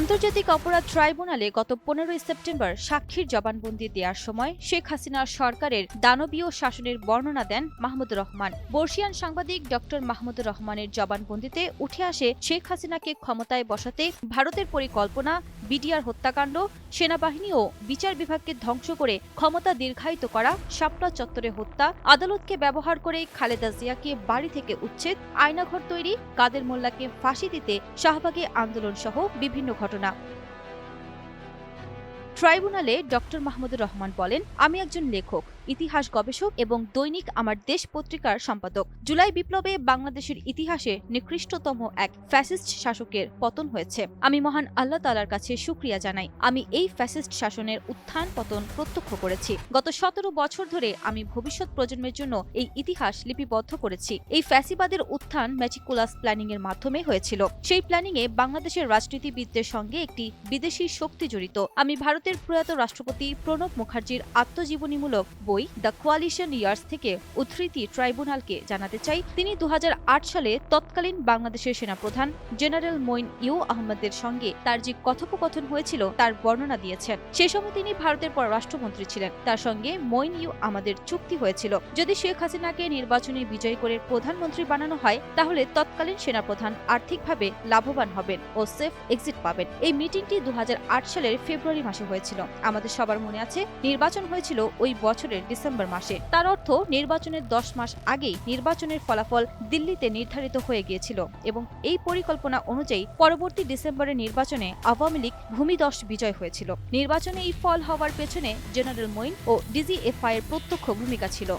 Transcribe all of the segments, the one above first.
আন্তর্জাতিক অপরাধ ট্রাইব্যুনালে গত পনেরোই সেপ্টেম্বর সাক্ষীর জবানবন্দি দেওয়ার সময় শেখ হাসিনার সরকারের দানবীয় শাসনের বর্ণনা দেন মাহমুদুর রহমান। বর্ষিয়ান সাংবাদিক ডক্টর মাহমুদুর রহমানের জবানবন্দিতে উঠে আসে শেখ হাসিনাকে ক্ষমতায় বসাতে ভারতের পরিকল্পনা, বিডিআর হত্যাকাণ্ড, সেনাবাহিনী ও বিচার বিভাগকে ধ্বংস করে ক্ষমতা দীর্ঘায়িত করা, শাপলা চত্বরে হত্যা, আদালতকে ব্যবহার করে খালেদা জিয়াকে বাড়ি থেকে উচ্ছেদ, আয়নাঘর তৈরি, কাদের মোল্লাকে ফাঁসি দিতে শাহবাগে আন্দোলন সহ বিভিন্ন ঘটনা। ট্রাইব্যুনালে ডক্টর মাহমুদুর রহমান বলেন আমি একজন লেখক। ইতিহাস গবেষক এবং দৈনিক আমার দেশ পত্রিকার সম্পাদক। জুলাই বিপ্লবে বাংলাদেশের ইতিহাসে নিকৃষ্টতম এক ফ্যাসিস্ট শাসকের পতন হয়েছে। আমি মহান আল্লাহ তালার কাছে সুক্রিয়া জানাই। আমি এই ফ্যাসিস্ট শাসনের উত্থান পতন প্রত্যক্ষ করেছি। গত সতেরো বছর ধরে আমি ভবিষ্যৎ প্রজন্মের জন্য এই ইতিহাস লিপিবদ্ধ করেছি। এই ফ্যাসিবাদের উত্থান ম্যাচিকুলাস প্ল্যানিং এর মাধ্যমে হয়েছিল। সেই প্ল্যানিং এ বাংলাদেশের রাজনীতিবিদদের সঙ্গে একটি বিদেশি শক্তি জড়িত। আমি ভারতের প্রয়াত রাষ্ট্রপতি প্রণব মুখার্জির আত্মজীবনীমূলক বই দ্য কোয়ালিশন ইয়ার্স থেকে উদ্ধৃতি ট্রাইব্যুনালকে জানাতে চাই। তিনি দু হাজার আট সালে তৎকালীন বাংলাদেশের সেনাপ্রধান জেনারেল মইন ইউ আহমদের সঙ্গে তার যে কথোপকথন হয়েছিল তার বর্ণনা দিয়েছেন। সে সময় তিনি ভারতের পররাষ্ট্রমন্ত্রী ছিলেন। তার সঙ্গে মইন ইউ আমাদের চুক্তি হয়েছিল। যদি শেখ হাসিনাকে নির্বাচনে বিজয়ী করে প্রধানমন্ত্রী বানানো হয়, তাহলে তৎকালীন সেনাপ্রধান আর্থিকভাবে লাভবান হবেন ও সেফ এক্সিট পাবেন। এই মিটিংটি দু হাজার আট সালের ফেব্রুয়ারি মাসে হয়েছিল। আমাদের সবার মনে আছে, নির্বাচন হয়েছিল ওই বছরের ডিসেম্বর মাসে। তার অর্থ নির্বাচনের দশ মাস আগেই নির্বাচনের ফলাফল দিল্লিতে নির্ধারিত হয়ে গিয়েছিল এবং এই পরিকল্পনা অনুযায়ী পরবর্তী ডিসেম্বরের নির্বাচনে আওয়ামী লীগ ভূমিদশ বিজয় হয়েছিল। নির্বাচনে এই ফল হওয়ার পেছনে জেনারেল মইন ও ডিজিএফআই এর প্রত্যক্ষ ভূমিকা ছিল।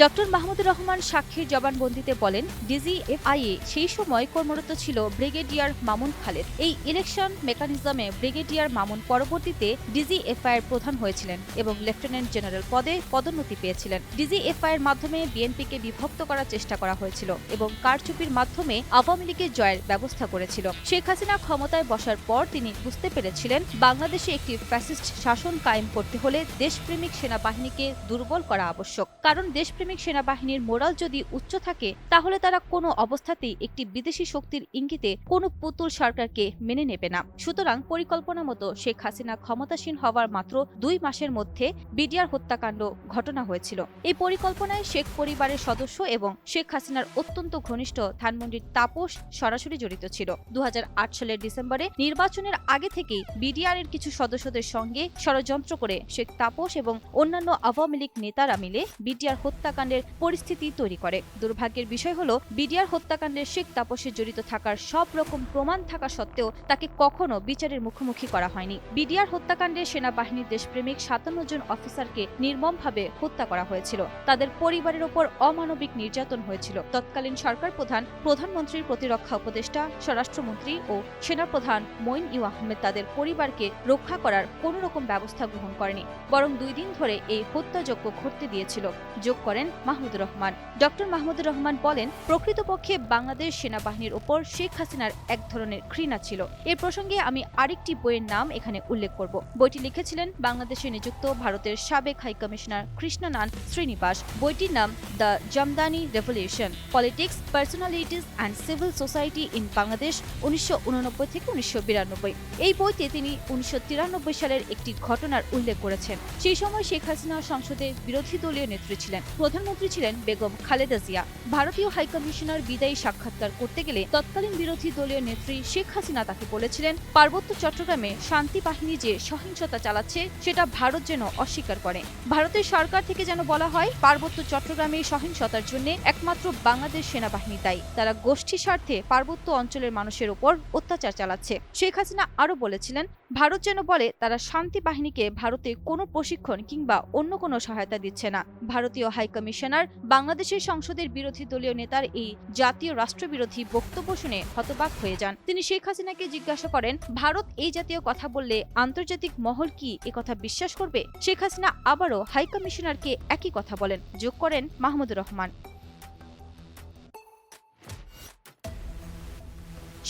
ডক্টর মাহমুদুর রহমান সাক্ষীর জবানবন্দিতে বলেন ডিজিএফআইএ সেই সময় কর্মরত ছিল ব্রিগেডিয়ার মামুন খালেদ। এই ইলেকশন মেকানিজমে ব্রিগেডিয়ার মামুন পরবর্তীতে ডিজিএফআই এর প্রধান হয়েছিলেন এবং লেফটেন্যান্ট জেনারেল পদে পদোন্নতি পেয়েছিলেন। ডিজিএফআই এর মাধ্যমে বিএনপিকে বিভক্ত করার চেষ্টা করা হয়েছিল এবং কারচুপির মাধ্যমে আওয়ামী লীগের জয়ের ব্যবস্থা করেছিল। শেখ হাসিনা ক্ষমতায় বসার পর তিনি বুঝতে পেরেছিলেন, বাংলাদেশে একটি ফ্যাসিস্ট শাসন কায়েম করতে হলে দেশপ্রেমিক সেনাবাহিনীকে দুর্বল করা আবশ্যক। কারণ দেশপ্রেমিক সেনাবাহিনীর মোরাল যদি উচ্চ থাকে, তাহলে তারা কোনো অবস্থাতেই একটি বিদেশি শক্তির ইঙ্গিতে কোনো পুতুল সরকারকে মেনে নেবে না। সুতরাং পরিকল্পনা মতো শেখ হাসিনা ক্ষমতাসীন হওয়ার মাত্র দুই মাসের মধ্যে বিডিআর হত্যাকাণ্ড ঘটনা হয়েছিল। এই পরিকল্পনায় শেখ পরিবারের সদস্য এবং শেখ হাসিনার অত্যন্ত ঘনিষ্ঠ ধানমন্ডির তাপস সরাসরি জড়িত ছিল। দু হাজার আট সালের ডিসেম্বরে নির্বাচনের আগে থেকেই বিডিআর এর কিছু সদস্যদের সঙ্গে ষড়যন্ত্র করে শেখ তাপস এবং অন্যান্য আওয়ামী লীগ নেতারা মিলে বিডিআর হত্যাকাণ্ডের পরিস্থিতি তৈরি করে। দুর্ভাগ্যের বিষয় হলো, বিডিআর হত্যাকাণ্ডে শেখ তাপসে জড়িত থাকার সব রকম প্রমাণ থাকা সত্ত্বেও তাকে কখনো বিচারের মুখোমুখি করা হয়নি। বিডিআর হত্যাকাণ্ডে সেনাবাহিনীর দেশপ্রেমিক সাতান্ন জন অফিসারকে নির্মমভাবে হত্যা করা হয়েছিল। তাদের পরিবারের ওপর অমানবিক নির্যাতন হয়েছিল। তৎকালীন সরকার প্রধান, প্রধানমন্ত্রীর প্রতিরক্ষা উপদেষ্টা, স্বরাষ্ট্রমন্ত্রী ও সেনাপ্রধান মইন ইউ আহমেদ তাদের পরিবারকে রক্ষা করার কোনো রকম ব্যবস্থা গ্রহণ করেনি, বরং দুই দিন ধরে এই হত্যাযজ্ঞ ঘটতে দিয়েছিল। যোগ করেন মাহমুদুর রহমান। ডক্টর মাহমুদুর রহমান বলেন, প্রকৃতপক্ষে বাংলাদেশ সেনাবাহিনীর ওপর শেখ হাসিনার এক ধরনের ঘৃণা ছিল। এ প্রসঙ্গে আমি আরেকটি বইয়ের নাম এখানে উল্লেখ করব। বইটি লিখেছিলেন বাংলাদেশে নিযুক্ত ভারতের সাবেক হাই কমিশনার কৃষ্ণনান শ্রীনিবাস। বইটির নাম the Jamdani revolution, politics, personalities and civil society in Bangladesh উনিশশো উননব্বই থেকে উনিশশো বিরানব্বই। এই বইতে তিনি উনিশশো তিরানব্বই সালের একটি ঘটনার উল্লেখ করেছেন। সেই সময় শেখ হাসিনা সংসদে বিরোধী দলীয় নেত্রী ছিলেন। প্রধানমন্ত্রী ছিলেন বেগম খালেদা জিয়া। ভারতীয় হাইকমিশনার বিদায়ী সাক্ষাৎকার করতে গেলে তৎকালীন বিরোধী দলীয় নেত্রী শেখ হাসিনা তাকে বলেছিলেন, পার্বত্য চট্টগ্রামে শান্তি বাহিনী যে সহিংসতা চালাচ্ছে, সেটা ভারত যেন অস্বীকার করে। ভারতের সরকার থেকে যেন বলা হয়, পার্বত্য চট্টগ্রামে সহিংসতার জন্য একমাত্র বাংলাদেশ সেনাবাহিনী দায়ী। তারা গোষ্ঠী স্বার্থে পার্বত্য অঞ্চলের মানুষের ওপর অত্যাচার চালাচ্ছে। শেখ হাসিনা আরও বলেছিলেন, ভারত যেন বলে, তারা শান্তি বাহিনীকে ভারতে কোনো প্রশিক্ষণ কিংবা অন্য কোনো সহায়তা দিচ্ছে না। ভারতীয় হাইকমিশনার বাংলাদেশের সংসদের বিরোধী দলীয় নেতার এই জাতীয় রাষ্ট্রবিরোধী বক্তব্য শুনে হতবাক হয়ে যান। তিনি শেখ হাসিনাকে জিজ্ঞাসা করেন, ভারত এই জাতীয় কথা বললে আন্তর্জাতিক মহল কি কথা বিশ্বাস করবে? শেখ হাসিনা আবারও হাইকমিশনারকে একই কথা বলেন। যোগ করেন মাহমুদুর রহমান।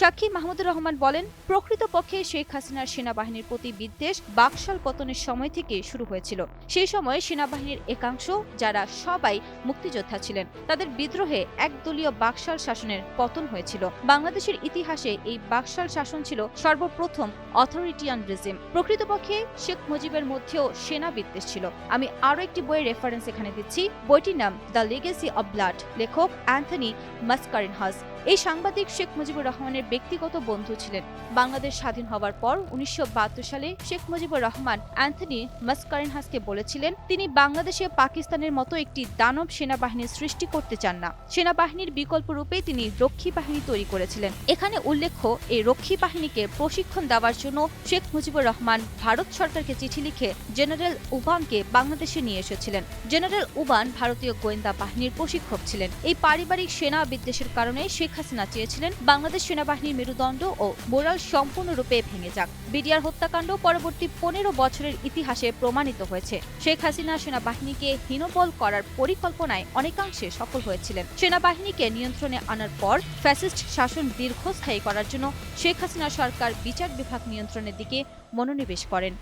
সাক্ষী মাহমুদুর রহমান বলেন, প্রকৃতপক্ষে শেখ হাসিনার সেনাবাহিনীর প্রতি বিদ্বেষ বাকশাল পতনের সময় থেকে শুরু হয়েছিল। সেই সময় সেনাবাহিনীর একাংশ, যারা সবাই মুক্তিযোদ্ধা ছিলেন, তাদের বিদ্রোহে একদলীয় বাকশাল শাসনের পতন হয়েছিল। বাংলাদেশের ইতিহাসে এই বাকশাল শাসন ছিল সর্বপ্রথম অথরিটিয়ান রেজিম। প্রকৃতপক্ষে শেখ মুজিবের মধ্যেও সেনা বিদ্বেষ ছিল। আমি আরও একটি বইয়ের রেফারেন্স এখানে দিচ্ছি। বইটির নাম দ্য লেগেসি অব ব্লাড লেখক অ্যান্থনি মাস্কারিনহাস। এই সাংবাদিক শেখ মুজিবুর রহমানের ব্যক্তিগত বন্ধু ছিলেন। বাংলাদেশ স্বাধীন হওয়ার পর উনিশশো বাহাত্তর সালে শেখ মুজিবুর রহমান অ্যান্থনি মাস্কারিনহাসকে বলেছিলেন, তিনি বাংলাদেশে পাকিস্তানের মতো একটি দানব সেনাবাহিনীর সৃষ্টি করতে চান না। সেনাবাহিনীর বিকল্প রূপে তিনি রক্ষী বাহিনী তৈরি করেছিলেন। এখানে উল্লেখ্য, এই রক্ষী বাহিনীকে প্রশিক্ষণ দেওয়ার জন্য শেখ মুজিবুর রহমান ভারত সরকারকে চিঠি লিখে জেনারেল উবানকে বাংলাদেশে নিয়ে এসেছিলেন। জেনারেল উবান ভারতীয় গোয়েন্দা বাহিনীর প্রশিক্ষক ছিলেন। এই পারিবারিক সেনা বিদ্বেষের কারণে শেখ হাসিনা চেয়েছিলেন বাংলাদেশ সেনাবাহিনীর মেরুদণ্ড ও মোরাল সম্পূর্ণরূপে ভেঙে যাক। বিডিআর হত্যাকাণ্ড পরবর্তী পনেরো বছরের ইতিহাসে প্রমাণিত হয়েছে। শেখ হাসিনা সেনাবাহিনীকে হীনবল করার পরিকল্পনায় অনেকাংশে সফল হয়েছিলেন। সেনাবাহিনীকে নিয়ন্ত্রণে আনার পর ফ্যাসিস্ট শাসন দীর্ঘস্থায়ী করার জন্য শেখ হাসিনা সরকার বিচার বিভাগ নিয়ন্ত্রণের দিকে মনোনিবেশ করেন।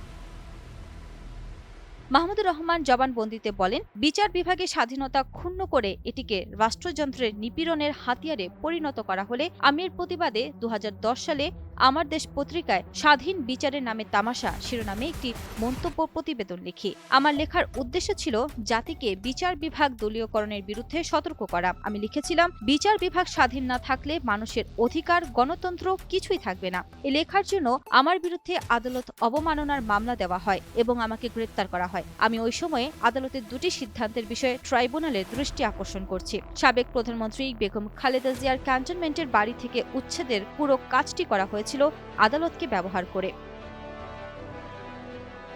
মাহমুদুর রহমান জবানবন্দিতে বলেন, বিচার বিভাগের স্বাধীনতা ক্ষুণ্ণ করে এটিকে রাষ্ট্রযন্ত্রের নিপীড়নের হাতিয়ারে পরিণত করা হলে আমির প্রতিবাদে দু হাজার দশ সালে আমার দেশ পত্রিকায় স্বাধীন বিচারের নামে তামাশা শিরোনামে একটি মন্তব্য প্রতিবেদন লিখি। আমার লেখার উদ্দেশ্য ছিল জাতিকে বিচার বিভাগ দলীয়করণের বিরুদ্ধে সতর্ক করা। আমি লিখেছিলাম, বিচার বিভাগ স্বাধীন না থাকলে মানুষের অধিকার, গণতন্ত্র কিছুই থাকবে না। এ লেখার জন্য আমার বিরুদ্ধে আদালত অবমাননার মামলা দেওয়া হয় এবং আমাকে গ্রেপ্তার করা হয়। আমি ওই সময়ে আদালতের দুটি সিদ্ধান্তের বিষয়ে ট্রাইব্যুনালের দৃষ্টি আকর্ষণ করছি। সাবেক প্রধানমন্ত্রী বেগম খালেদা জিয়ার ক্যান্টনমেন্টের বাড়ি থেকে উচ্ছেদের পুরো কাজটি করা হয়েছিল আদালতকে ব্যবহার করে।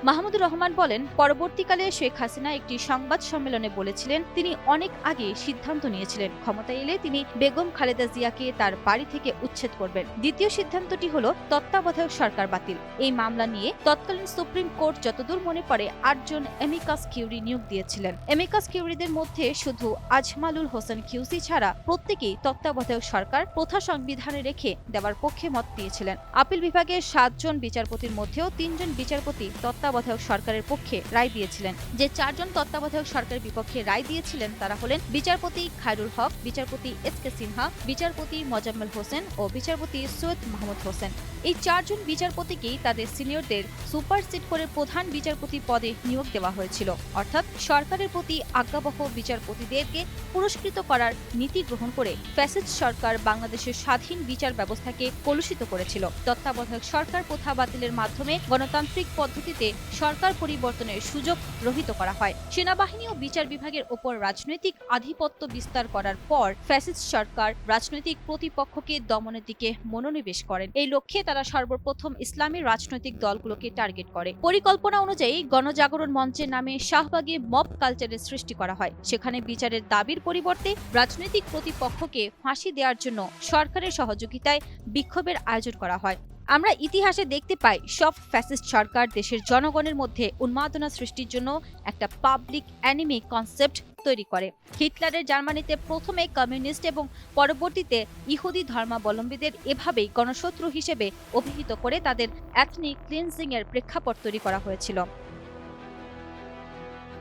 মাহমুদুর রহমান বলেন, পরবর্তীকালে শেখ হাসিনা একটি সংবাদ সম্মেলনে বলেছিলেন, তিনি অনেক আগে সিদ্ধান্ত নিয়েছিলেন। ক্ষমতায় এলে তিনি বেগম খালেদা জিয়াকে তার বাড়ি থেকে উচ্ছেদ করবেন। দ্বিতীয় সিদ্ধান্তটি হল, তত্ত্বাবধায়ক সরকার বাতিল। এই মামলা নিয়ে তৎকালীন সুপ্রিম কোর্ট যতদূর মনে পড়ে, আটজন এমিকাস কিউরি নিয়োগ দিয়েছিলেন। এমিকাস কিউরিদের মধ্যে শুধু আজমালুল হোসেন কিউসি ছাড়া প্রত্যেকেই তত্ত্বাবধায়ক সরকার, প্রথা সংবিধানে রেখে দেওয়ার পক্ষে মত দিয়েছিলেন। আপিল বিভাগের সাতজন বিচারপতির মধ্যেও তিনজন বিচারপতি তত্ত্বাবধায়ক সরকারের পক্ষে রায় দিয়েছিলেন। যে চারজন তত্ত্বাবধায়ক সরকারের বিপক্ষে রায় দিয়েছিলেন তারা হলেন বিচারপতি খায়রুল হক, বিচারপতি এস কে সিনহা, বিচারপতি মোজাম্মেল হোসেন ও বিচারপতি সৈয়দ মাহমুদ হোসেন। এই চারজন বিচারপতিকেই তাদের সিনিয়রদের সুপারসিড করে প্রধান বিচারপতি পদে নিয়োগ দেওয়া হয়েছিল। অর্থাৎ সরকারের প্রতি আজ্ঞাবহ বিচারপতিদেরকে পুরস্কৃত করার নীতি গ্রহণ করে ফ্যাসিস্ট সরকার বাংলাদেশের স্বাধীন বিচার ব্যবস্থাকে কলুষিত করেছিল। তত্ত্বাবধায়ক সরকার প্রথা বাতিলের মাধ্যমে গণতান্ত্রিক পদ্ধতিতে সরকার পরিবর্তনের সুযোগ রহিত করা হয়। সেনাবাহিনী ও বিচার বিভাগের ওপর রাজনৈতিক আধিপত্য বিস্তার করার পর ফ্যাসিস্ট সরকার রাজনৈতিক প্রতিপক্ষকে দমনের দিকে মনোনিবেশ করেন। এই লক্ষ্যে তারা সর্বপ্রথম ইসলামী রাজনৈতিক দলগুলোকে টার্গেট করে। পরিকল্পনা অনুযায়ী গণজাগরণ মঞ্চের নামে শাহবাগে মব কালচারের সৃষ্টি করা হয়। সেখানে বিচারের দাবির পরিবর্তে রাজনৈতিক প্রতিপক্ষকে ফাঁসি দেওয়ার জন্য সরকারের সহযোগিতায় বিক্ষোভের আয়োজন করা হয়। আমরা ইতিহাসে দেখতে পাই, সব ফ্যাসিস্ট সরকার দেশের জনগণের মধ্যে উন্মাদনা সৃষ্টির জন্য একটা পাবলিক অ্যানিমি কনসেপ্ট তৈরি করে। হিটলারের জার্মানিতে প্রথমে কমিউনিস্ট এবং পরবর্তীতে ইহুদি ধর্মাবলম্বীদের এভাবেই গণশত্রু হিসেবে অভিহিত করে তাদের অ্যাথনিক ক্লিনজিং এর প্রেক্ষাপট তৈরি করা হয়েছিল।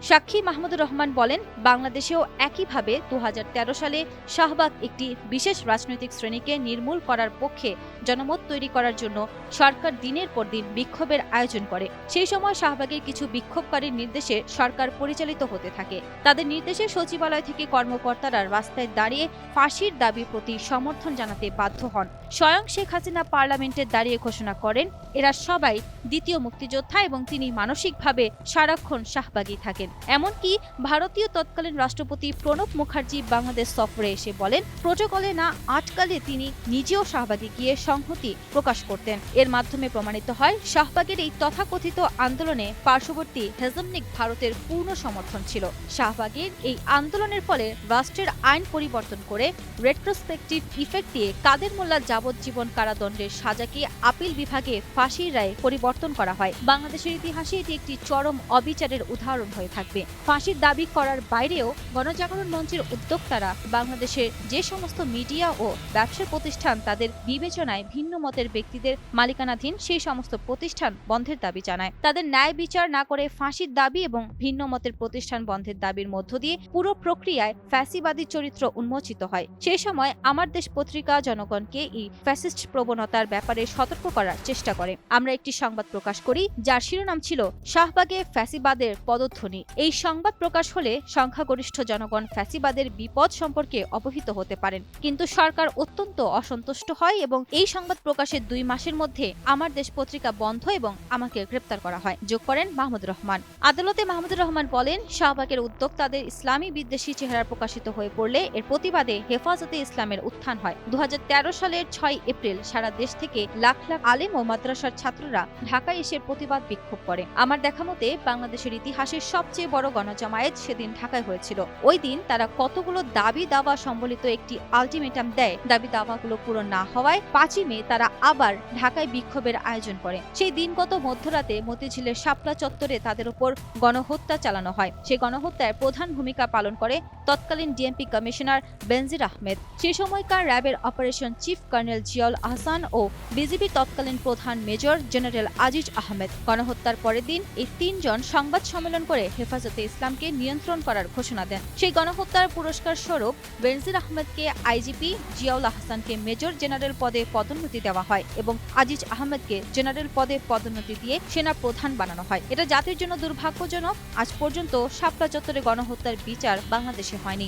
সাক্ষী মাহমুদুর রহমান বলেন, বাংলাদেশেও একইভাবে দু হাজার তেরো সালে শাহবাগ একটি বিশেষ রাজনৈতিক শ্রেণীকে নির্মূল করার পক্ষে জনমত তৈরি করার জন্য সরকার দিনের পর দিন বিক্ষোভের আয়োজন করে। সেই সময় শাহবাগের কিছু বিক্ষোভকারীর নির্দেশে সরকার পরিচালিত হতে থাকে। তাদের নির্দেশে সচিবালয় থেকে কর্মকর্তারা রাস্তায় দাঁড়িয়ে ফাঁসির দাবির প্রতি সমর্থন জানাতে বাধ্য হন। স্বয়ং শেখ হাসিনা পার্লামেন্টে দাঁড়িয়ে ঘোষণা করেন, এরা সবাই দ্বিতীয় মুক্তিযোদ্ধা এবং তিনি মানসিকভাবে সারাক্ষণ শাহবাগী থাকেন। এমনকি ভারতীয় তৎকালীন রাষ্ট্রপতি প্রণব মুখার্জি বাংলাদেশ সফরে এসে বলেন, প্রোটোকলে না আটকালে তিনি নিজেও শাহবাগে গিয়ে সংহতি প্রকাশ করতেন। এর মাধ্যমে প্রমাণিত হয়, শাহবাগের এই তথাকথিত আন্দোলনে পার্শ্ববর্তী হেজমনিক ভারতের পূর্ণ সমর্থন ছিল। শাহবাগের এই আন্দোলনের ফলে রাষ্ট্রের আইন পরিবর্তন করে রেট্রোস্পেক্টিভ ইফেক্ট দিয়ে কাদের মোল্লা যাবজ্জীবন কারাদণ্ডের সাজাকে আপিল বিভাগে ফাঁসির রায়ে পরিবর্তন করা হয়। বাংলাদেশের ইতিহাসে এটি একটি চরম অবিচারের উদাহরণ হয়ে থাকে। থাকবে। ফাঁসির দাবি করার বাইরেও গণজাগরণ মঞ্চের উদ্যোক্তারা বাংলাদেশের যে সমস্ত মিডিয়া ও ব্যবসা প্রতিষ্ঠান তাদের বিবেচনায় ভিন্ন মতের ব্যক্তিদের মালিকানাধীন সেই সমস্ত প্রতিষ্ঠান বন্ধের দাবি জানায়। তাদের ন্যায় বিচার না করে ফাঁসির দাবি এবং ভিন্ন মতের প্রতিষ্ঠান বন্ধের দাবির মধ্য দিয়ে পুরো প্রক্রিয়ায় ফ্যাসিবাদী চরিত্র উন্মোচিত হয়। সেই সময় আমার দেশ পত্রিকা জনগণকে এই ফ্যাসিস্ট প্রবণতার ব্যাপারে সতর্ক করার চেষ্টা করে। আমরা একটি সংবাদ প্রকাশ করি, যার শিরোনাম ছিল শাহবাগে ফ্যাসিবাদের পদধ্বনি। এই সংবাদ প্রকাশ হলে সংখ্যাগরিষ্ঠ জনগণ ফ্যাসিবাদের বিপদ সম্পর্কে অবহিত হতে পারেন। কিন্তু সরকার অত্যন্ত অসন্তুষ্ট হয় এবং এই সংবাদ প্রকাশের দুই মাসের মধ্যে আমার দেশ পত্রিকা বন্ধ এবং আমাকে গ্রেপ্তার করা হয়। যোগ করেন মাহমুদুর রহমান। আদালতে মাহমুদুর রহমান বলেন, শাহবাগের উদ্যোক্তাদের ইসলামী বিদ্বেষী চেহারা প্রকাশিত হয়ে পড়লে এর প্রতিবাদে হেফাজতে ইসলামের উত্থান হয়। দু হাজার তেরো সালের ছয় এপ্রিল সারা দেশ থেকে লাখ লাখ আলেম ও মাদ্রাসার ছাত্ররা ঢাকায় এসে প্রতিবাদ বিক্ষোভ করে। আমার দেখা মতে, বাংলাদেশের ইতিহাসের সবচেয়ে বড় গণজামায়াত সেদিন ঢাকায় হয়েছিল। ওই দিন তারা কতগুলো দাবি দাওয়া সম্বলিত একটি আলটিমেটাম দেয়। দাবি দাওয়াগুলো পূরণ না হওয়ায় পাঁচই মে তারা আবার ঢাকায় বিক্ষোভের আয়োজন করে। সেই দিনগত মধ্যরাতে মতিঝিলের শাপলা চত্বরে তাদের উপর গণহত্যা চালানো হয়। সেই গণহত্যায় প্রধান ভূমিকা পালন করে তৎকালীন ডিএমপি কমিশনার বেনজির আহমেদ। সে সময়কার র্যাবের operation chief colonel Ziaul Ahsan ও বিজিবি তৎকালীন প্রধান মেজর জেনারেল আজিজ আহমেদ। গণহত্যার পরের দিন এই তিনজন সংবাদ সম্মেলন করে হেফাজতে ইসলামকে নিয়ন্ত্রণ করার ঘোষণা দেন। সেই গণহত্যার পুরস্কার স্বরূপ বেনজির আহমেদকে আইজিপি জিয়াউল আহসানকে মেজর জেনারেল পদে পদোন্নতি দেওয়া হয় এবং আজিজ আহমেদকে জেনারেল পদে পদোন্নতি দিয়ে সেনা প্রধান বানানো হয়। এটা জাতির জন্য দুর্ভাগ্যজনক। আজ পর্যন্ত শাপলা চত্বরে গণহত্যার বিচার বাংলাদেশে হয়নি।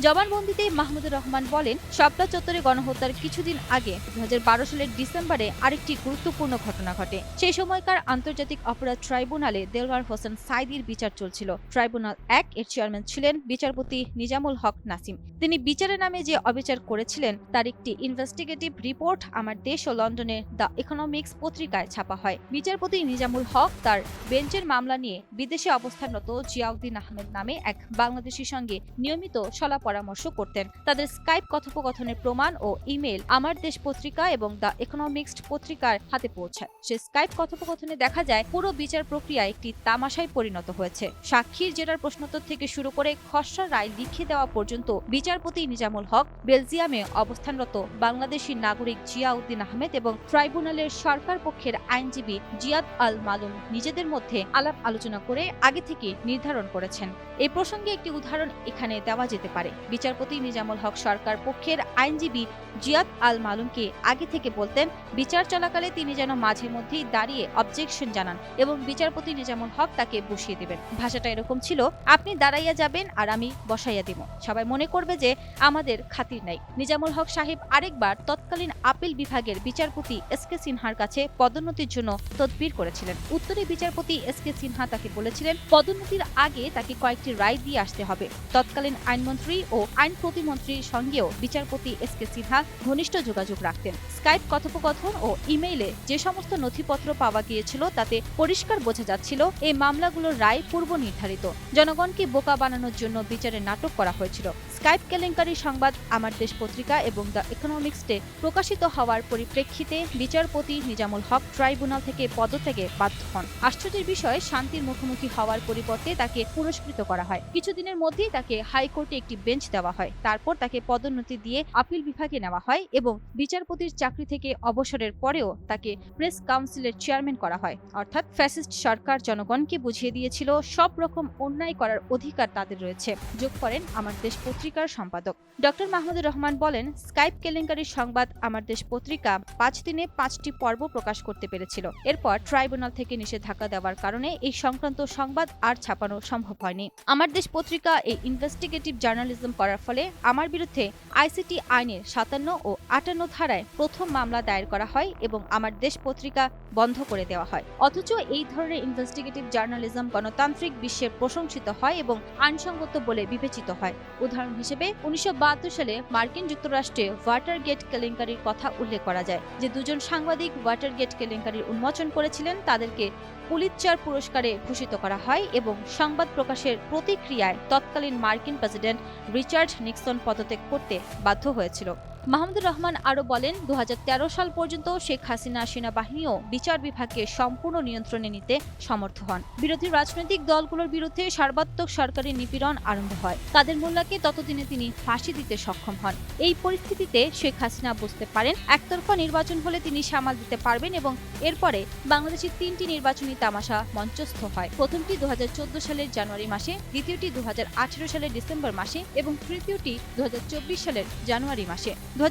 জবানবন্দিতে মাহমুদুর রহমান বলেন শাপলা চত্বরে গণহত্যার কিছুদিন আগে দু হাজার বারো সালের ডিসেম্বরে আরেকটি গুরুত্বপূর্ণ ঘটনা ঘটে। সেই সময়কার আন্তর্জাতিক অপরাধ ট্রাইব্যুনালে দেলওয়ার হোসেন সাইদির বিচার চলছিল। ট্রাইব্যুনাল এক এর চেয়ারম্যান ছিলেন বিচারপতি নিজামুল হক নাসিম। তিনি বিচারের নামে যে অবিচার করেছিলেন, তার একটি ইনভেস্টিগেটিভ রিপোর্ট আমার দেশ ও লন্ডনে দ্য ইকোনমিক্স পত্রিকায় ছাপা হয়। বিচারপতি নিজামুল হক তার বেঞ্চের মামলা নিয়ে বিদেশে অবস্থানরত জিয়াউদ্দিন আহমেদ নামে এক বাংলাদেশির সঙ্গে নিয়মিত সলা পরামর্শ করতেন। তাদের স্কাইপ কথোপকথনের প্রমাণ ও ইমেল আমার দেশ পত্রিকা এবং দ্য ইকোনমিক্স পত্রিকার হাতে পৌঁছায়। সে স্কাইপ কথোপকথনে দেখা যায়, পুরো বিচার প্রক্রিয়া একটি তামাশায় পরিণত হয়েছে। সাক্ষীর জেরার প্রশ্নোত্তর থেকে শুরু করে খসড়া রায় লিখে দেওয়া পর্যন্ত বিচারপতি নিজামুল হক, বেলজিয়ামে অবস্থানরত বাংলাদেশি নাগরিক জিয়াউদ্দিন আহমেদ এবং ট্রাইব্যুনালের সরকার পক্ষের আইনজীবী জিয়াদ আল মালুম নিজেদের মধ্যে আলাপ আলোচনা করে আগে থেকে নির্ধারণ করেছেন। এই প্রসঙ্গে একটি উদাহরণ এখানে দেওয়া যেতে পারে। বিচারপতি নিজামুল হক সরকার পক্ষের আইনজীবী জিয়াদ আল মালুমকে আগে থেকে বলতেন, বিচার চলাকালে তিনি যেন মাঝে মধ্যেই দাঁড়িয়ে অবজেকশন জানান এবং বিচারপতি নিজামুল হক তাকে বসিয়ে দেবেন। ভাষাটা এরকম ছিল, আপনি দাঁড়াইয়া যাবেন আর আমি বসাইয়া দিব। সবাই মনে করবে যে আমাদের খাতির নাই। নিজামুল হক সাহেব আরেকবার তৎকালীন আপিল বিভাগের বিচারপতি এস কে সিনহার কাছে পদোন্নতির জন্য তদবির করেছিলেন। উত্তরে বিচারপতি এস কে সিনহা তাকে বলেছিলেন, পদোন্নতির আগে তাকে কয়েকটি রায় দিয়ে আসতে হবে। তৎকালীন আইনমন্ত্রী ও আইন প্রতিমন্ত্রীর সঙ্গেও বিচারপতি এস কে সিনহা ঘনিষ্ঠ যোগাযোগ রাখতেন। স্কাইপ কথোপকথন ও ইমেইলে যে সমস্ত নথিপত্র পাওয়া গিয়েছিল তাতে পরিষ্কার বোঝা যাচ্ছিল এই মামলাগুলোর রায় পূর্ব নির্ধারিত জনগণকে বোকা বানানোর জন্য বিচারের নাটক করা হয়েছিল। স্কাইপ কেলেঙ্কারি সংবাদ আমার দেশ পত্রিকা এবং দ্য ইকোনমিক্সে প্রকাশিত হওয়ার পরিপ্রেক্ষিতে বিচারপতি নিজামুল হক ট্রাইব্যুনাল থেকে পদত্যাগে বাধ্য হন। আশ্চর্যের বিষয়ে, শান্তির মুখোমুখি হওয়ার পরিবর্তে তাকে পুরস্কৃত করা হয়। কিছুদিনের মধ্যেই তাকে হাইকোর্টে একটি বেঞ্চ দেওয়া হয়। তারপর তাকে পদোন্নতি দিয়ে আপিল বিভাগে নেওয়া হয় এবং বিচারপতির চাকরি থেকে অবসরের পরেও তাকে প্রেস কাউন্সিলের চেয়ারম্যান করা হয়। অর্থাৎ ফ্যাসিস্ট সরকার জনগণকে বুঝিয়ে দিয়েছিল সব রকম অন্যায় করার অধিকার তাদের রয়েছে। যোগ করেন আমার দেশ পত্রিকার সম্পাদক। ডক্টর মাহমুদুর রহমান বলেন, স্কাইপ কেলেঙ্কারির সংবাদ আমার দেশ পত্রিকা পাঁচ দিনে পাঁচটি পর্ব প্রকাশ করতে পেরেছিল। এরপর ট্রাইব্যুনাল থেকে নিষেধাজ্ঞা দেওয়ার কারণে এই সংক্রান্ত সংবাদ আর ছাপানো সম্ভব হয়নি। আমার দেশ পত্রিকা এই ইনভেস্টিগেটিভ জার্নালিজম করার ফলে আমার বিরুদ্ধে আইসিটি আইনের সাতান্ন ও আটান্ন ধারায় প্রথম মামলা দায়ের করা হয় এবং আমার দেশ পত্রিকা বন্ধ করে দেওয়া হয়। অথচ এই ধরনের ইনভেস্টিগেটিভ জার্নালিজম গণতান্ত্রিক বিশ্বে প্রশংসিত হয় এবং আইনসঙ্গত বলে বিবেচিত হয়। উদাহরণ হিসেবে উনিশশো সালে মার্কিন যুক্তরাষ্ট্রে ওয়াটার গেট কেলেঙ্কারির কথা উল্লেখ করা যায়, যে দুজন সাংবাদিক ওয়াটার গেট কেলেঙ্কারির উন্মোচন করেছিলেন, তাদেরকে পুলিৎজার পুরস্কারে ভূষিত করা হয় এবং সংবাদ প্রকাশের প্রতিক্রিয়ায় তৎকালীন মার্কিন প্রেসিডেন্ট রিচার্ড নিক্সন পদত্যাগ করতে বাধ্য হয়েছিল। মাহমুদুর রহমান আরও বলেন দু হাজার তেরো সাল পর্যন্ত শেখ হাসিনা সেনাবাহিনীও বিচার বিভাগকে সম্পূর্ণ নিয়ন্ত্রণে নিতে সমর্থ হন। বিরোধী রাজনৈতিক দলগুলোর বিরুদ্ধে সর্বাত্মক সরকারি নিপীড়ন আরম্ভ হয়। কাদের মোল্লাকে ততদিনে তিনি ফাঁসি দিতে সক্ষম হন। এই পরিস্থিতিতে শেখ হাসিনা বুঝতে পারেন, একতরফা নির্বাচন হলে তিনি সামাল দিতে পারবেন এবং এরপরে বাংলাদেশের তিনটি নির্বাচনী তামাশা মঞ্চস্থ হয়। প্রথমটি দু হাজার চোদ্দ সালের জানুয়ারি মাসে, দ্বিতীয়টি দু হাজার আঠেরো সালের ডিসেম্বর মাসে এবং তৃতীয়টি দু হাজার চব্বিশ সালের জানুয়ারি মাসে। দু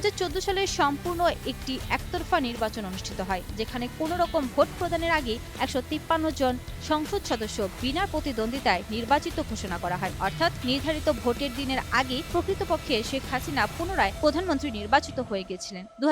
সালের সম্পূর্ণ একটি একতরফা নির্বাচন অনুষ্ঠিত হয়, যেখানে কোনো রকম ভোট প্রদানের আগে একশো তিপ্পান্ন জন সংসদ সদস্য বিনা প্রতিদ্বন্দ্বিতায় নির্বাচিত ঘোষণা করা হয়। অর্থাৎ নির্ধারিত ভোটের দিনের আগে প্রকৃতপক্ষে শেখ হাসিনা পুনরায় প্রধানমন্ত্রী নির্বাচিত হয়ে গিয়েছিলেন দু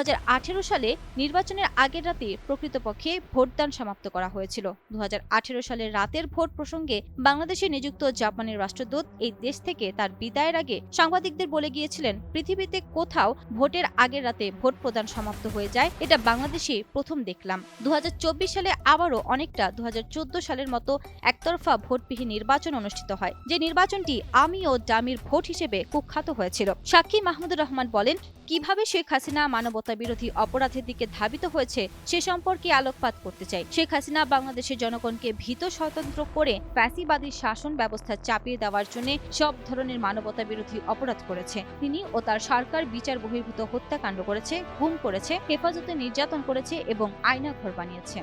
সালে নির্বাচনের আগের রাতে প্রকৃতপক্ষে ভোটদান সমাপ্ত করা হয়েছিল। দু হাজার আঠেরো সালের রাতের ভোট প্রসঙ্গে বাংলাদেশে নিযুক্ত জাপানের রাষ্ট্রদূত এই দেশ থেকে তার বিদায়ের আগে সাংবাদিকদের বলে গিয়েছিলেন, পৃথিবীতে কোথাও ভোটের আগের রাতে ভোট প্রদান সমাপ্ত হয়ে যায়, এটা বাংলাদেশে প্রথম দেখলাম। দু হাজার চব্বিশ সালে আবারও অনেকটা দু হাজার চোদ্দ সালের মতো একতরফা ভোটবিহীন নির্বাচন অনুষ্ঠিত হয়, যে নির্বাচনটি আমি ও জামির ভোট হিসেবে কুখ্যাত হয়েছিল। সাক্ষী মাহমুদুর রহমান বলেন কীভাবে শেখ হাসিনা মানবতা বিরোধী অপরাধের দিকে ধাবিত হয়েছে সে সম্পর্কে আলোকপাত করতে চাই শেখ হাসিনা বাংলাদেশের জনগণকে ভীত স্বতন্ত্র করে ফ্যাসিবাদী শাসন ব্যবস্থা চাপিয়ে দেওয়ার জন্য সব ধরনের মানবতা বিরোধী অপরাধ করেছে। তিনি ও তার সরকার বিচার বহির্ভূত হত্যাকাণ্ড করেছে, গুম করেছে, হেফাজতে নির্যাতন করেছে এবং আয়না ঘর বানিয়েছে।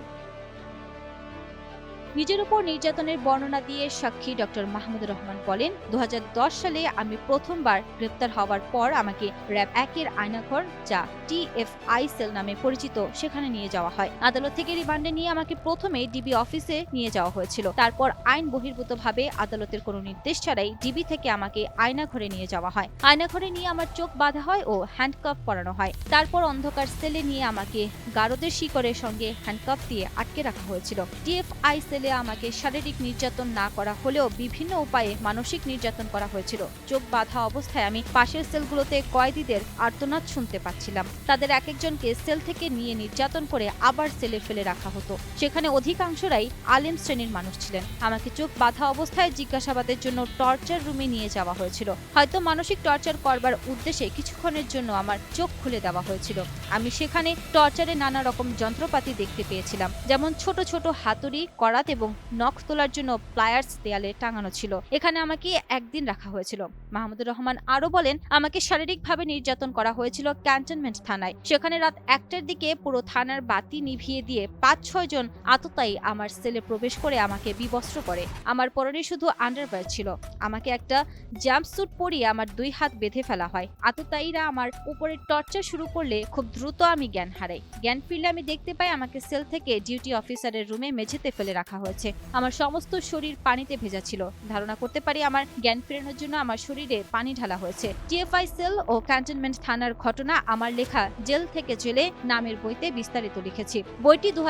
নিজের উপর নির্যাতনের বর্ণনা দিয়ে সাক্ষী ডক্টর মাহমুদুর রহমান বলেন দু হাজার দশ সালে আমি প্রথমবার গ্রেপ্তার হওয়ার পর আমাকে র্যাব একের আয়নাঘর, যা টিএফআই সেল নামে পরিচিত, সেখানে নিয়ে যাওয়া হয়। আদালত থেকে রিমান্ডে নিয়ে আমাকে প্রথমে ডিবি অফিসে নিয়ে যাওয়া হয়েছিল। তারপর আইন বহির্ভূতভাবে আদালতের কোনো নির্দেশ ছাড়াই ডিবি থেকে আমাকে আয়নাঘরে নিয়ে যাওয়া হয়। আয়নাঘরে নিয়ে আমার চোখ বাঁধা হয় ও হ্যান্ডকাফ পরানো হয়। তারপর অন্ধকার সেলে নিয়ে আমাকে গারদের শিকড়ের সঙ্গে হ্যান্ডকাফ দিয়ে আটকে রাখা হয়েছিল। টিএফআই সেলে আমাকে শারীরিক নির্যাতন না করা হলেও বিভিন্ন উপায়ে মানসিক নির্যাতন করা হয়েছিল। চোখ বাঁধা অবস্থায় আমি পাশের সেলগুলোতে কয়েদিদের আর্তনাদ শুনতে পাচ্ছিলাম। তাদের এক একজনকে সেল থেকে নিয়ে নির্যাতন করে আবার সেলে ফেলে রাখা হতো। সেখানে অধিকাংশরাই আলেম শ্রেণির মানুষ ছিলেন। আমাকে চোখ বাধা অবস্থায় জিজ্ঞাসাবাদের জন্য টর্চার রুমে নিয়ে যাওয়া হয়েছিল। হয়তো মানসিক টর্চার করবার উদ্দেশ্যে কিছুক্ষণের জন্য আমার চোখ খুলে দেওয়া হয়েছিল। আমি সেখানে টর্চারে নানা রকম যন্ত্রপাতি দেখতে পেয়েছিলাম। যেমন ছোট ছোট হাতুড়ি করাত এবং নখ তোলার জন্য প্লায়ার্স দেয়ালে টাঙানো ছিল। এখানে আমাকে একদিন রাখা হয়েছিল। মাহমুদুর রহমান আরও বলেন, আমাকে শারীরিকভাবে নির্যাতন করা হয়েছিল ক্যান্টনমেন্ট থানায়। সেখানে রাত একটার দিকে পুরো থানার বাতি নিভিয়ে দিয়ে পাঁচ ছয় জন আততায়ী আমার সেলে প্রবেশ করে আমাকে বিবস্ত্র করে। আমার পরনে শুধু আন্ডারওয়্যার ছিল। আমাকে একটা জাম্পস্যুট পরিয়ে আমার দুই হাত বেঁধে ফেলা হয়। আততায়ীরা আমার উপরে টর্চার শুরু করলে খুব দ্রুত আমি জ্ঞান হারাই। জ্ঞান ফিরলে আমি দেখতে পাই আমাকে সেল থেকে ডিউটি অফিসারের রুমে মেঝেতে ফেলে রাখা হয়েছে। আমার সমস্ত শরীর পানিতে ভেজা ছিল। ধারণা করতে পারি আমার জ্ঞান ফেরানোর জন্য আমার শরীরে পানি ঢালা হয়েছে। টিএফআই সেল ও ক্যান্টনমেন্ট থানার ঘটনা আমার লেখা জেল থেকে জেলে নামের বইতে বিস্তারিত লিখেছি। বইটি দু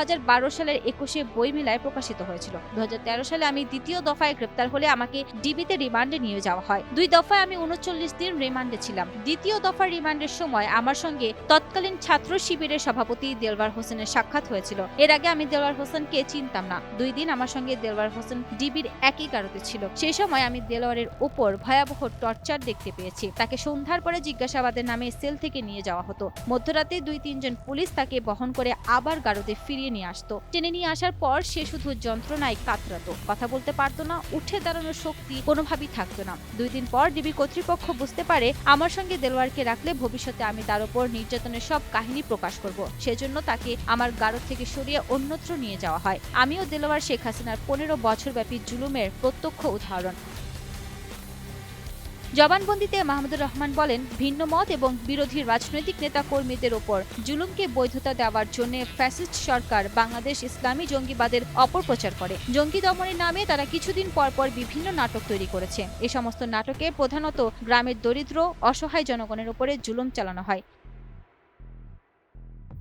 সালের একুশে বই মেলায় প্রকাশিত হয়েছিল। দু সালে আমি দ্বিতীয় দফায় গ্রেপ্তার হলে আমাকে ডিবিতে রিমান্ডে নিয়ে যাওয়া হয়। দুই দফায় আমি উনচল্লিশ দিন রিমান্ডে ছিলাম। দ্বিতীয় দফার রিমান্ডের সময় আমার সঙ্গে তৎকালীন ছাত্র শিবিরের সভাপতি দেলবার হোসেনের সাক্ষাৎ হয়েছিল। এর আগে আমি দেলবার হোসেনকে চিনতাম না। দুই দিন আমার সঙ্গে দেলওয়ার হোসেন ডিবির একই গাড়িতে ছিল। সেই সময় আমি দেলোয়ারের উপর ভয়াবহ টর্চার দেখতে পেয়েছি। তাকে সন্ধ্যার পরে জিজ্ঞাসাবাদের নামে সেল থেকে নিয়ে যাওয়া হতো। মধ্যরাতে দুই, তিনজন পুলিশ তাকে বহন করে আবার গাড়িতে ফিরিয়ে নিয়ে আসতো। টেনে নিয়ে আসার পর সে শুধু যন্ত্রণায় কাতরাতো। কথা বলতে পারতো না, উঠে দাঁড়ানোর শক্তি কোনোভাবেই থাকতো না। দুই দিন পর ডিবি কর্তৃপক্ষ বুঝতে পারে, আমার সঙ্গে দেলোয়ারকে রাখলে ভবিষ্যতে আমি তার উপর নির্যাতনের সব কাহিনী প্রকাশ করব। সেজন্য তাকে আমার গাড়ো থেকে সরিয়ে অন্যত্র নিয়ে যাওয়া হয়। আমিও দেলোয়ার শেখ হাসিনার পনেরো বছরব্যাপী জুলুমের প্রত্যক্ষ উদাহরণ। জবানবন্দিতে মাহমুদুর রহমান বলেন, ভিন্ন মত এবং বিরোধী রাজনৈতিক নেতা কর্মীদের ওপর জুলুমকে বৈধতা দেওয়ার জন্য ফ্যাসিস্ট সরকার বাংলাদেশ ইসলামী জঙ্গিবাদের অপপ্রচার করে। জঙ্গি দমনের নামে তারা কিছুদিন পর পর বিভিন্ন নাটক তৈরি করেছে। এ সমস্ত নাটকে প্রধানত গ্রামের দরিদ্র, অসহায় জনগণের উপরে জুলুম চালানো হয়।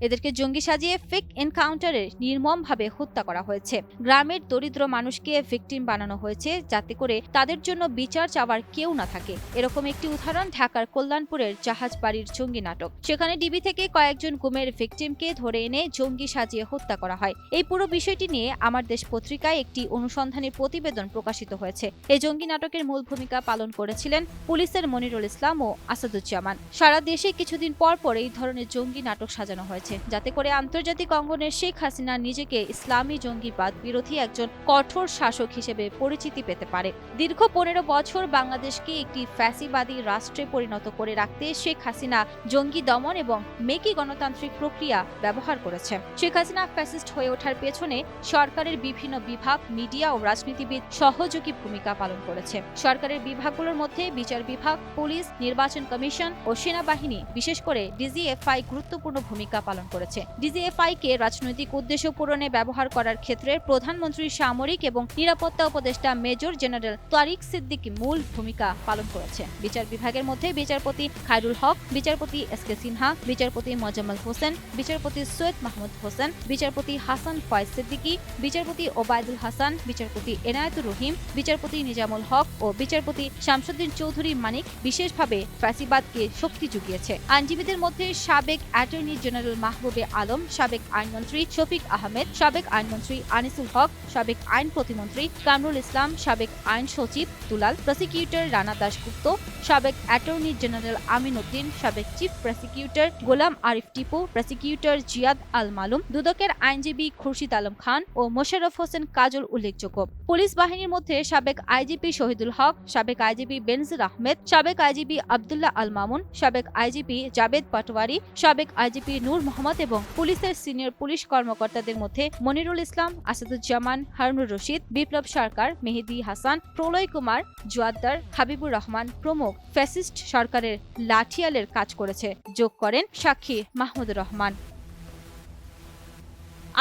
এদেরকে জঙ্গি সাজিয়ে ফেক এনকাউন্টারে নির্মমভাবে হত্যা করা হয়েছে। গ্রামের দরিদ্র মানুষকে ভিকটিম বানানো হয়েছে যাতে করে তাদের জন্য বিচার চাওয়ার কেউ না থাকে। এরকম একটি উদাহরণ ঢাকার কল্যাণপুরের জাহাজ বাড়ির জঙ্গি নাটক। সেখানে ডিবি থেকে কয়েকজন গুমের ভিকটিমকে ধরে এনে জঙ্গি সাজিয়ে হত্যা করা হয়। এই পুরো বিষয়টি নিয়ে আমার দেশ পত্রিকায় একটি অনুসন্ধানী প্রতিবেদন প্রকাশিত হয়েছে। এই জঙ্গি নাটকের মূল ভূমিকা পালন করেছিলেন পুলিশের মনিরুল ইসলাম ও আসাদুজ্জামান। সারা দেশে কিছুদিন পর পর এই ধরনের জঙ্গি নাটক সাজানো হয়েছে। যাতে করে আন্তর্জাতিক অঙ্গনের শেখ হাসিনা নিজেকে ইসলামী জঙ্গিবাদ বিরোধী একজন কঠোর শাসক হিসেবে পরিচিতি পেতে পারে। দীর্ঘ পনেরো বছর বাংলাদেশকে একটি ফ্যাসিবাদী রাষ্ট্রে পরিণত করে রাখতে শেখ হাসিনা জঙ্গি দমন এবং মেকি গণতান্ত্রিক প্রক্রিয়া ব্যবহার করেছে। শেখ হাসিনা ফ্যাসিস্ট হয়ে ওঠার পেছনে সরকারের বিভিন্ন বিভাগ, মিডিয়া ও রাজনীতিবিদ সহযোগী ভূমিকা পালন করেছে। সরকারের বিভাগগুলোর মধ্যে বিচার বিভাগ, পুলিশ, নির্বাচন কমিশন ও সেনাবাহিনী, বিশেষ করে ডিজিএফআই, গুরুত্বপূর্ণ ভূমিকা পালন করেছে। ডিজিএফআই কে রাজনৈতিক উদ্দেশ্য পূরণে ব্যবহার করার ক্ষেত্রে প্রধানমন্ত্রী সামরিক এবং নিরাপত্তা উপদেষ্টা মেজর জেনারেল তারিক সিদ্দিকী মূল ভূমিকা পালন করেছে। বিচার বিভাগের মধ্যে বিচারপতি খায়রুল হক, বিচারপতি এস কে সিনহা, বিচারপতি মোজাম্মল হোসেন, বিচারপতি সৈয়দ মাহমুদ হোসেন, বিচারপতি হাসান ফয়েজ সিদ্দিকী, বিচারপতি ওবায়দুল হাসান, বিচারপতি এনায়েতুর রহিম, বিচারপতি নিজামুল হক ও বিচারপতি শামসুদ্দিন চৌধুরী মানিক বিশেষভাবে ফ্যাসিবাদকে শক্তি জুগিয়েছে। আইনজীবীদের মধ্যে সাবেক অ্যাটর্নি জেনারেল মাহবুবে আলম, সাবেক আইনমন্ত্রী শফিক আহমেদ, সাবেক আইনমন্ত্রী আনিসুল হক, সাবেক আইন প্রতিমন্ত্রী কামরুল ইসলাম, সাবেক আইন সচিব দুলাল, প্রসিকিউটর রানা দাশগুপ্ত, সাবেক অ্যাটর্নি জেনারেল আমিন উদ্দিন, সাবেক chief prosecutor Golam Arif Tipu, prosecutor Ziad Al Malum, দুদকের আইনজীবী খুরশিদ আলম খান ও মোশাররফ হোসেন কাজল উল্লেখযোগ্য। পুলিশ বাহিনীর মধ্যে সাবেক আইজিপি শহীদুল হক, সাবেক আইজিপি বেনজির আহমেদ, সাবেক আইজিপি আবদুল্লাহ আল মামুন, সাবেক আইজিপি জাবেদ পাটোয়ারি, সাবেক আইজিপি নূর মোহাম্মদ এবং পুলিশের সিনিয়র পুলিশ কর্মকর্তাদের মধ্যে মনিরুল ইসলাম, আসাদুজ্জামান, হারুনুর রশিদ, বিপ্লব সরকার, মেহেদি হাসান, প্রলয় কুমার, জোয়াদ্দার, হাবিবুর রহমান প্রমুখ ফ্যাসিস্ট সরকারের লাঠিয়ালের কাজ করেছে। যোগ করেন সাক্ষী মাহমুদুর রহমান।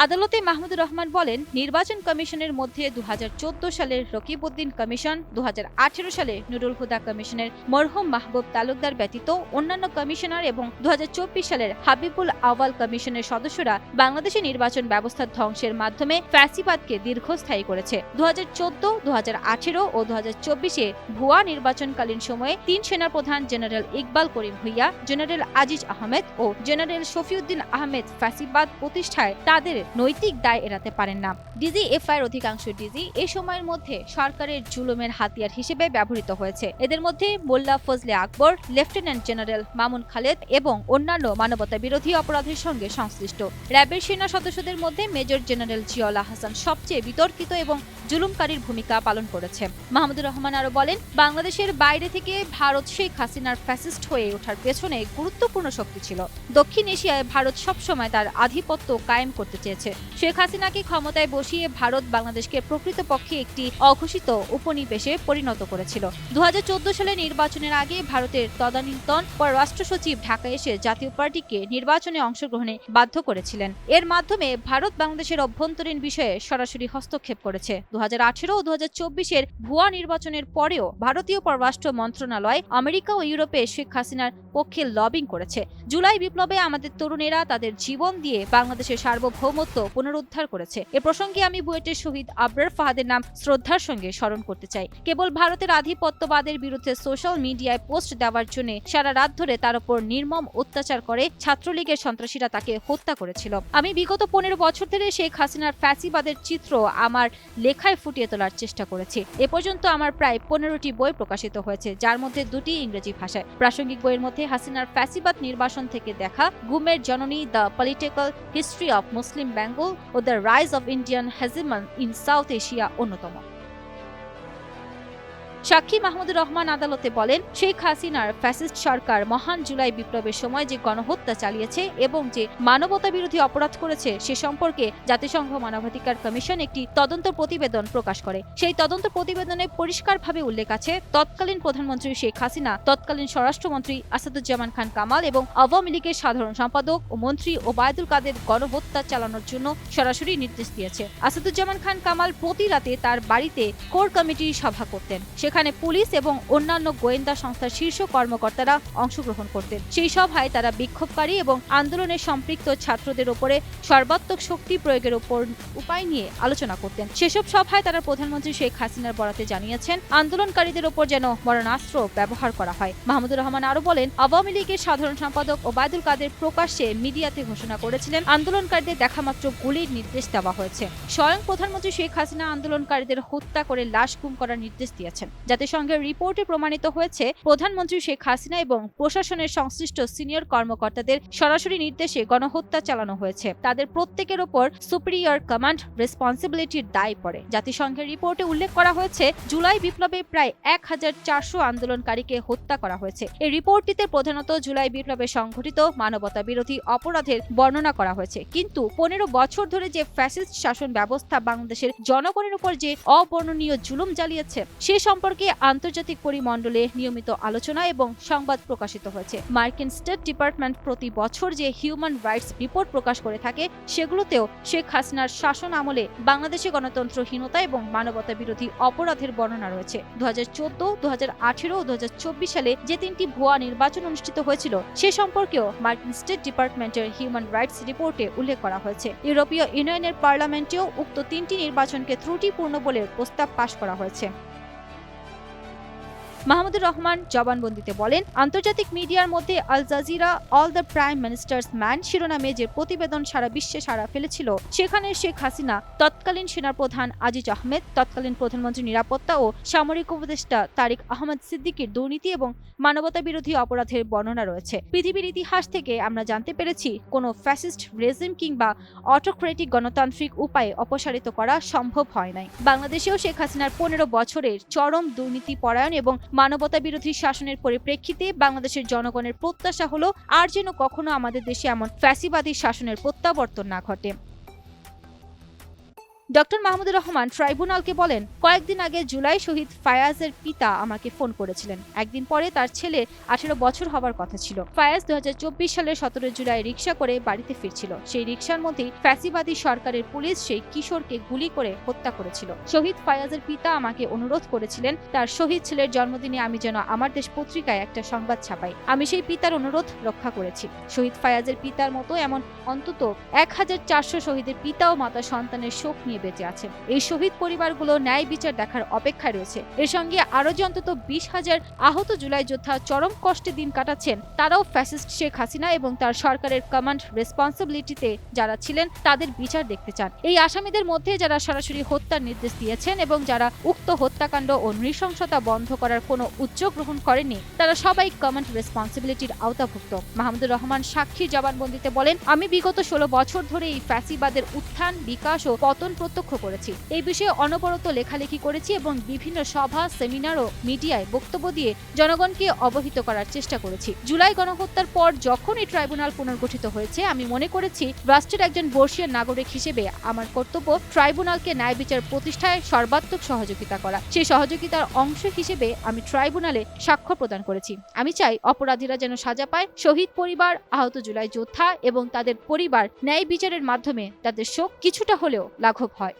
আদালতে মাহমুদুর রহমান বলেন, নির্বাচন কমিশনের মধ্যে দু হাজার চোদ্দ সালের রকিবউদ্দিন কমিশন, দুহাজার আঠেরো সালে নুরুল হুদা কমিশনের মরহুম মাহবুব তালুকদার ব্যতীত অন্যান্য কমিশনার এবং দুহাজার চব্বিশ সালের হাবিবুল আওয়াল কমিশনের সদস্যরা বাংলাদেশে নির্বাচন ব্যবস্থা ধ্বংসের মাধ্যমে ফ্যাসিবাদকে দীর্ঘস্থায়ী করেছে। দু হাজার দু ও দু হাজার ভুয়া নির্বাচনকালীন সময়ে তিন সেনাপ্রধান জেনারেল ইকবাল করিম ভুইয়া, জেনারেল আজিজ আহমেদ ও জেনারেল শফিউদ্দিন আহমেদ ফ্যাসিবাদ প্রতিষ্ঠায় তাদের নৈতিক দায় এড়াতে পারেন না। ডিজিএফআইয়ের অধিকাংশ ডিজি এ সময়ের মধ্যে সরকারের জুলুমের হাতিয়ার হিসেবে ব্যবহৃত হয়েছে। এদের মধ্যে মোল্লা ফজলে আকবর, লেফটেন্যান্ট জেনারেল মামুন খালেদ এবং অন্যান্য মানবতা বিরোধী অপরাধের সঙ্গে সংশ্লিষ্ট। র্যাবের সেনা সদস্যদের মধ্যে মেজর জেনারেল জিয়লা হাসান সবচেয়ে বিতর্কিত এবং জুলুমকারীর ভূমিকা পালন করেছে। মাহমুদুর রহমান আরও বলেন, বাংলাদেশের বাইরে থেকে ভারত শেখ হাসিনার ফ্যাসিস্ট হয়ে ওঠার পেছনে গুরুত্বপূর্ণ শক্তি ছিল। দক্ষিণ এশিয়ায় ভারত সবসময় তার আধিপত্য কায়েম করতে চেয়েছে শেখ হাসিনাকে ক্ষমতায় বসিয়ে ভারত বাংলাদেশকে প্রকৃতপক্ষে একটি অঘোষিত উপনিবেশে পরিণত করেছিল। দু সালে নির্বাচনের আগে ভারতের তদানীন্তন পররাষ্ট্র সচিব ঢাকা এসে জাতীয় পার্টিকে নির্বাচনে অংশগ্রহণে বাধ্য করেছিলেন। এর মাধ্যমে ভারত বাংলাদেশের অভ্যন্তরীণ বিষয়ে সরাসরি হস্তক্ষেপ করেছে। দু হাজার আঠেরো ও দু এর ভুয়া নির্বাচনের পরেও ভারতীয় পররাষ্ট্র মন্ত্রণালয় আমেরিকা ও ইউরোপে শেখ হাসিনার পক্ষে লবিং করেছে। জুলাই বিপ্লবে আমাদের তরুণেরা তাদের জীবন দিয়ে বাংলাদেশের সার্বভৌমত্ব পুনরুদ্ধার করেছে। এ প্রসঙ্গে আমি বুয়েটের শহীদ আবরার ফাহাদের নাম শ্রদ্ধার সঙ্গে স্মরণ করতে চাই। কেবল ভারতের আধিপত্যবাদের বিরুদ্ধে সোশ্যাল মিডিয়ায় পোস্ট দেওয়ার জন্য সারা রাত ধরে তার উপর নির্মম অত্যাচার করে ছাত্রলীগের সন্ত্রাসীরা তাকে হত্যা করেছিল। আমি বিগত পনেরো বছর ধরে শেখ হাসিনার ফ্যাসিবাদের চিত্র আমার লেখায় ফুটিয়ে তোলার চেষ্টা করেছি। এ পর্যন্ত আমার প্রায় পনেরোটি বই প্রকাশিত হয়েছে, যার মধ্যে দুটি ইংরেজি ভাষায়। প্রাসঙ্গিক বইয়ের মধ্যে হাসিনার ফ্যাসিবাদ নির্বাসন থেকে দেখা, গুমের জননী, the political history of Muslim Bengal O the rise of Indian hegemon in South Asia অন্যতম সাক্ষী মাহমুদুর রহমান আদালতে বলেন, শেখ হাসিনার ফ্যাসিস্ট সরকার মহান জুলাই বিপ্লবের সময় যে গণহত্যা চালিয়েছে এবং যে মানবতা বিরোধী অপরাধ করেছে সে সম্পর্কে জাতিসংঘ মানবাধিকার কমিশন একটি তদন্ত প্রতিবেদন প্রকাশ করে। সেই তদন্ত প্রতিবেদনে পরিষ্কারভাবে উল্লেখ আছে, তৎকালীন প্রধানমন্ত্রী শেখ হাসিনা, তৎকালীন স্বরাষ্ট্রমন্ত্রী আসাদুজ্জামান খান কামাল এবং আওয়ামী লীগের সাধারণ সম্পাদক ও মন্ত্রী ওবায়দুল কাদের গণহত্যা চালানোর জন্য সরাসরি নির্দেশ দিয়েছে। আসাদুজ্জামান খান কামাল প্রতি রাতে তার বাড়িতে কোর কমিটির সভা করতেন। সেখানে পুলিশ এবং অন্যান্য গোয়েন্দা সংস্থার শীর্ষ কর্মকর্তারা অংশগ্রহণ করতেন। সেই সভায় তারা বিক্ষোভকারী এবং আন্দোলনে সম্পৃক্ত ছাত্রদের উপরে সর্বাত্মক শক্তি প্রয়োগের উপর উপায় নিয়ে আলোচনা করতেন। সেসব সভায় তারা প্রধানমন্ত্রী শেখ হাসিনার বরাতে জানিয়েছেন, আন্দোলনকারীদের ওপর যেন মরণাস্ত্র ব্যবহার করা হয়। মাহমুদুর রহমান আরও বলেন, আওয়ামী লীগের সাধারণ সম্পাদক ওবায়দুল কাদের প্রকাশ্যে মিডিয়াতে ঘোষণা করেছিলেন, আন্দোলনকারীদের দেখামাত্র গুলির নির্দেশ দেওয়া হয়েছে। স্বয়ং প্রধানমন্ত্রী শেখ হাসিনা আন্দোলনকারীদের হত্যা করে লাশ গুম করার নির্দেশ দিয়েছেন। জাতিসংঘের রিপোর্টে প্রমাণিত হয়েছে, প্রধানমন্ত্রী শেখ হাসিনা এবং প্রশাসনের সংশ্লিষ্ট সিনিয়র কর্মকর্তাদের সরাসরি নির্দেশে গণহত্যা চালানো হয়েছে। তাদের প্রত্যেকের ওপর সুপিরিয়র কমান্ড রেসপন্সিবিলিটির দায় পড়ে। জাতিসংঘের রিপোর্টে উল্লেখ করা হয়েছে, জুলাই বিপ্লবে প্রায় এক হাজার চারশো আন্দোলনকারীকে হত্যা করা হয়েছে। এই রিপোর্টটিতে প্রধানত জুলাই বিপ্লবে সংঘটিত মানবতা বিরোধী অপরাধের বর্ণনা করা হয়েছে। কিন্তু পনেরো বছর ধরে যে ফ্যাসিস্ট শাসন ব্যবস্থা বাংলাদেশের জনগণের উপর যে অবর্ণনীয় জুলুম জ্বালিয়েছে সে সম্পর্কে আন্তর্জাতিক পরিমণ্ডলে নিয়মিত আলোচনা এবং সংবাদ প্রকাশিত হয়েছে। মার্কিন স্টেট ডিপার্টমেন্ট প্রতি বছর যে হিউম্যান রাইটস রিপোর্ট প্রকাশ করে থাকে, সেগুলোতেও শেখ হাসিনার শাসন আমলে বাংলাদেশে গণতন্ত্রহীনতা এবং মানবতা বিরোধী অপরাধের বর্ণনা রয়েছে। দু হাজার চোদ্দ দু হাজার আঠেরো দু হাজার চব্বিশ সালে যে তিনটি ভুয়া নির্বাচন অনুষ্ঠিত হয়েছিল, সে সম্পর্কেও মার্কিন স্টেট ডিপার্টমেন্টের হিউম্যান রাইটস রিপোর্টে উল্লেখ করা হয়েছে। ইউরোপীয় ইউনিয়নের পার্লামেন্টেও উক্ত তিনটি নির্বাচনকে ত্রুটিপূর্ণ বলে প্রস্তাব পাশ করা হয়েছে। মাহমুদুর রহমান জবানবন্দিতে বলেন, আন্তর্জাতিক মিডিয়ার মধ্যে Al Jazeera, all the prime minister's man শিরোনামে যে প্রতিবেদন সারা বিশ্বে সারা ফেলেছিল, সেখানে শেখ হাসিনা, তৎকালীন সেনাপ্রধান আজিজ আহমেদ, তৎকালীন প্রধানমন্ত্রী নিরাপত্তা ও সামরিক উপদেষ্টা তারিক আহমদ সিদ্দিকির দুর্নীতি এবং মানবতা বিরোধী অপরাধের বর্ণনা রয়েছে। পৃথিবীর ইতিহাস থেকে আমরা জানতে পেরেছি, কোনো ফ্যাসিস্ট রেজিম কিংবা অটোক্রেটিক গণতান্ত্রিক উপায়ে অপসারিত করা সম্ভব হয় নাই। বাংলাদেশেও শেখ হাসিনার পনেরো বছরের চরম দুর্নীতি পরায়ণ এবং মানবতা বিরোধী শাসনের পরিপ্রেক্ষিতে বাংলাদেশের জনগণের প্রত্যাশা হলো, আর যেন কখনো আমাদের দেশে এমন ফ্যাসিবাদী শাসনের প্রত্যাবর্তন না ঘটে। ডক্টর মাহমুদুর রহমান ট্রাইব্যুনালকে বলেন, কয়েকদিন আগে জুলাই শহীদ ফায়াজের পিতা আমাকে ফোন করেছিলেন। একদিন পরে তার ছেলে আঠেরো বছর হবার কথা ছিল। ফায়াজ দু হাজার চব্বিশ সালের সতেরো জুলাই রিক্সা করে বাড়িতে ফিরছিল। সেই রিক্সার মধ্যেই ফ্যাসিবাদী সরকারের পুলিশ সেই কিশোরকে গুলি করে হত্যা করেছিল। শহীদ ফায়াজের পিতা আমাকে অনুরোধ করেছিলেন, তার শহীদ ছেলের জন্মদিনে আমি যেন আমার দেশ পত্রিকায় একটা সংবাদ ছাপাই। আমি সেই পিতার অনুরোধ রক্ষা করেছি। শহীদ ফায়াজের পিতার মতো এমন অন্তত এক হাজার চারশো শহীদের পিতা ও মাতা সন্তানের শোক নিয়ে বেঁচে আছে। এই শহীদ পরিবারগুলো ন্যায় বিচার দেখার অপেক্ষায় রয়েছে। এর সঙ্গে আরও যে অন্তত বিশ হাজার আহত জুলাই যোদ্ধা চরম কষ্টে দিন কাটাচ্ছেন, তারাও ফ্যাসিস্ট শেখ হাসিনা এবং তার সরকারের কমান্ড রেসপন্সিবিলিটিতে যারা ছিলেন, তাদের বিচার দেখতে চান। এই আসামিদের মধ্যে যারা সরাসরি হত্যার নির্দেশ দিয়েছেন এবং যারা উক্ত হত্যাকাণ্ড ও নৃশংসতা বন্ধ করার কোনো উদ্যোগ গ্রহণ করেনি তারা সবাই কমান্ড রেসপন্সিবিলিটির আওতাভুক্ত। মাহমুদুর রহমান সাক্ষীর জবানবন্দিতে বলেন, আমি বিগত ষোলো বছর ধরে এই ফ্যাসিবাদের উত্থান, বিকাশ ও পতন প্রত্যক্ষ করেছি। এই বিষয়ে অনবরত লেখালেখি করেছি এবং বিভিন্ন সভা, সেমিনার ও মিডিয়ায় বক্তব্য দিয়ে জনগণকে অবহিত করার চেষ্টা করেছি। জুলাই গণহত্যার পর যখন এই ট্রাইব্যুনাল পুনর্গঠিত হয়েছে, আমি মনে করেছি রাষ্ট্রের একজন বর্ষীয় নাগরিক হিসেবে আমার কর্তব্য ট্রাইব্যুনালকে ন্যায় বিচার প্রতিষ্ঠায় সর্বাত্মক সহযোগিতা করা। সেই সহযোগিতার অংশ হিসেবে আমি ট্রাইব্যুনালে সাক্ষ্য প্রদান করেছি। আমি চাই অপরাধীরা যেন সাজা পায়। শহীদ পরিবার, আহত জুলাই যোদ্ধা এবং তাদের পরিবার ন্যায় বিচারের মাধ্যমে তাদের শোক কিছুটা হলেও লাঘব হয়